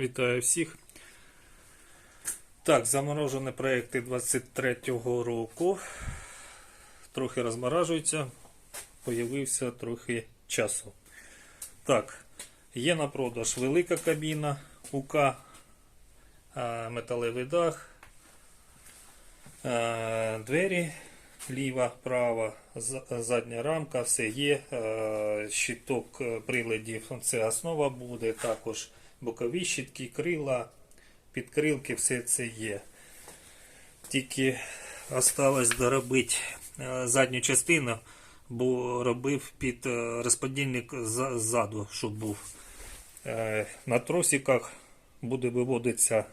Вітаю всіх. Так, заморожені проекти 23-го року. Трохи розморажуються. Появився трохи часу. Так, є на продаж велика кабіна УК, е, металевий дах, е, двері ліва, права, задня рамка, все є. Е, Щиток приладів, це основа буде, також бокові щитки, крила, підкрилки, все це є. Тільки осталось доробити е, задню частину, бо робив під е, розподільник ззаду, щоб був. Е, На тросиках буде виводитися,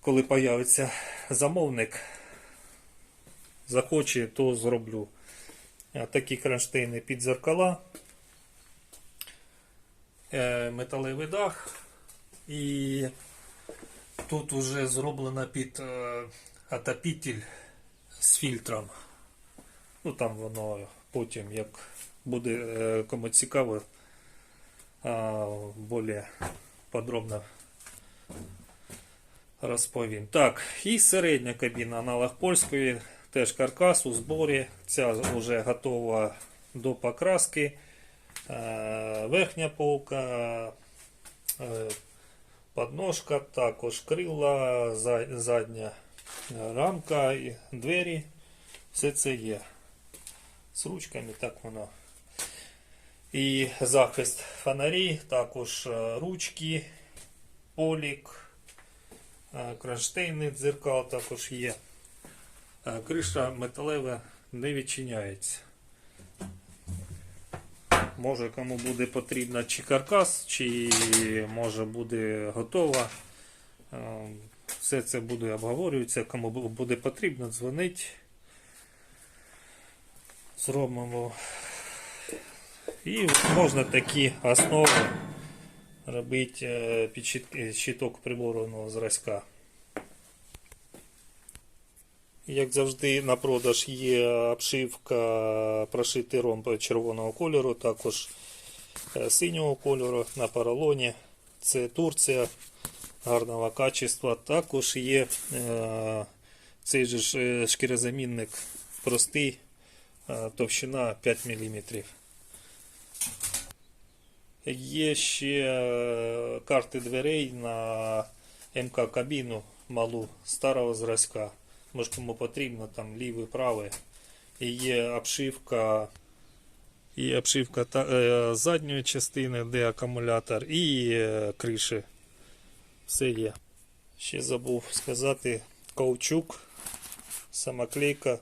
коли появиться замовник, захоче, то зроблю. Такі кронштейни під зеркала, металевий дах. І тут вже зроблено під е, отопитель з фільтром. Ну там воно потім, як буде е, кому цікаво, більш подробно розповім. Так, і середня кабіна, аналог польської, теж каркас у зборі. Ця вже готова до покраски. Е, Верхня полка, е, подножка, також крила, задня рамка, і двері. Все це є. З ручками так воно. І захист фонарі, також е, ручки, полік. Кронштейни дзеркал також є. Криша металева не відчиняється. Може кому буде потрібно чи каркас, чи може буде готова. Е, Все це буде обговорюватися. Кому буде потрібно, дзвонить. Зробимо. І можна такі основи робити е, під щиток приборного зразка. Як завжди, на продаж є обшивка прошитий ромб червоного кольору, також е, синього кольору на поролоні. Це Турція гарного качества. Також є е, цей же е, шкірозамінник простий, е, товщина 5 мм. Є ще карти дверей на МК кабіну малу старого зразка. Може кому потрібно, там лівий, правий. І є обшивка, і обшивка та, е, задньої частини, де акумулятор, і е, криші. Все є. Ще забув сказати, каучук, самоклейка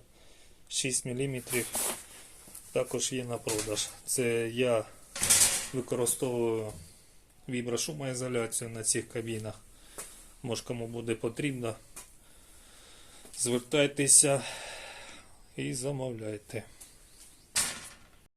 6 мм. Також є на продаж. Це я використовую віброшумоізоляцію на цих кабінах. Може кому буде потрібно. Звертайтеся і замовляйте.